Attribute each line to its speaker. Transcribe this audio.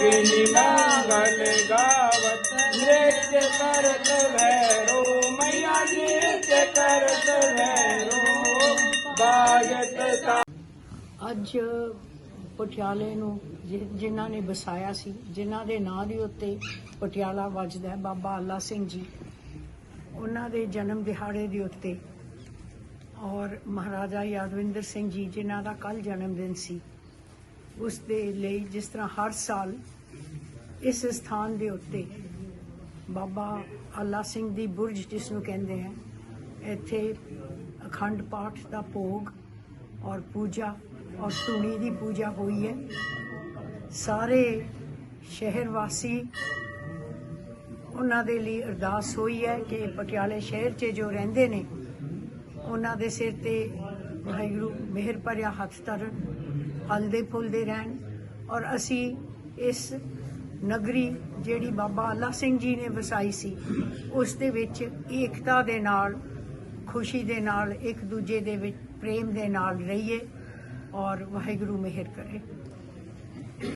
Speaker 1: ਨੀ ਮੰਗਲ ਗਾਵਤ ਨ੍ਰਿਤ ਕਰਤ ਵੈਰੋ ਮਈਆ ਨ੍ਰਿਤ ਕਰਤ ਵੈਰੋ ਬਾਜਤ
Speaker 2: ਅੱਜ ਪਟਿਆਲੇ ਨੂੰ ਜਿ- ਜਿਨ੍ਹਾਂ ਨੇ ਵਸਾਇਆ ਸੀ, ਜਿਨ੍ਹਾਂ ਦੇ ਨਾਂ ਦੇ ਉੱਤੇ ਪਟਿਆਲਾ ਵੱਜਦਾ ਹੈ, ਬਾਬਾ ਅੱਲਾ ਸਿੰਘ ਜੀ। ਉਹਨਾਂ ਦੇ ਜਨਮ ਦਿਹਾੜੇ ਦੇ ਉੱਤੇ ਔਰ ਮਹਾਰਾਜਾ ਯਾਦਵਿੰਦਰ ਸਿੰਘ ਜੀ, ਜਿਨ੍ਹਾਂ ਦਾ ਕੱਲ ਜਨਮ ਦਿਨ ਸੀ ਉਸ ਦੇ ਲਈ ਜਿਸ ਤਰ੍ਹਾਂ ਹਰ ਸਾਲ ਇਸ ਸਥਾਨ ਦੇ ਉੱਤੇ ਬਾਬਾ ਅੱਲਾ ਸਿੰਘ ਦੀ ਬੁਰਜ ਜਿਸ ਨੂੰ ਕਹਿੰਦੇ ਹੈ ਇੱਥੇ ਅਖੰਡ ਪਾਠ ਦਾ ਭੋਗ ਔਰ ਪੂਜਾ ਔਰ ਧੂਣੀ ਦੀ ਪੂਜਾ ਹੋਈ ਹੈ। ਸਾਰੇ ਸ਼ਹਿਰ ਵਾਸੀ ਉਹਨਾਂ ਦੇ ਲਈ ਅਰਦਾਸ ਹੋਈ ਹੈ ਕਿ ਪਟਿਆਲੇ ਸ਼ਹਿਰ 'ਚ ਜੋ ਰਹਿੰਦੇ ਨੇ, ਉਹਨਾਂ ਦੇ ਸਿਰ ਤੇ ਵਾਹਿਗੁਰੂ ਮਿਹਰ ਭਰਿਆ ਹੱਥ ਧਰਨ। ਹਲਦੇ ਫੁੱਲਦੇ ਰਹਿਣ। ਔਰ ਅਸੀਂ ਇਸ ਨਗਰੀ ਜਿਹੜੀ ਬਾਬਾ ਅੱਲਾ ਸਿੰਘ ਜੀ ਨੇ ਵਸਾਈ ਸੀ, ਉਸ ਦੇ ਵਿੱਚ ਏਕਤਾ ਦੇ ਨਾਲ, ਖੁਸ਼ੀ ਦੇ ਨਾਲ, ਇੱਕ ਦੂਜੇ ਦੇ ਵਿੱਚ ਪ੍ਰੇਮ ਦੇ ਨਾਲ ਰਹੀਏ ਔਰ ਵਾਹਿਗੁਰੂ ਮਿਹਰ ਕਰੇ।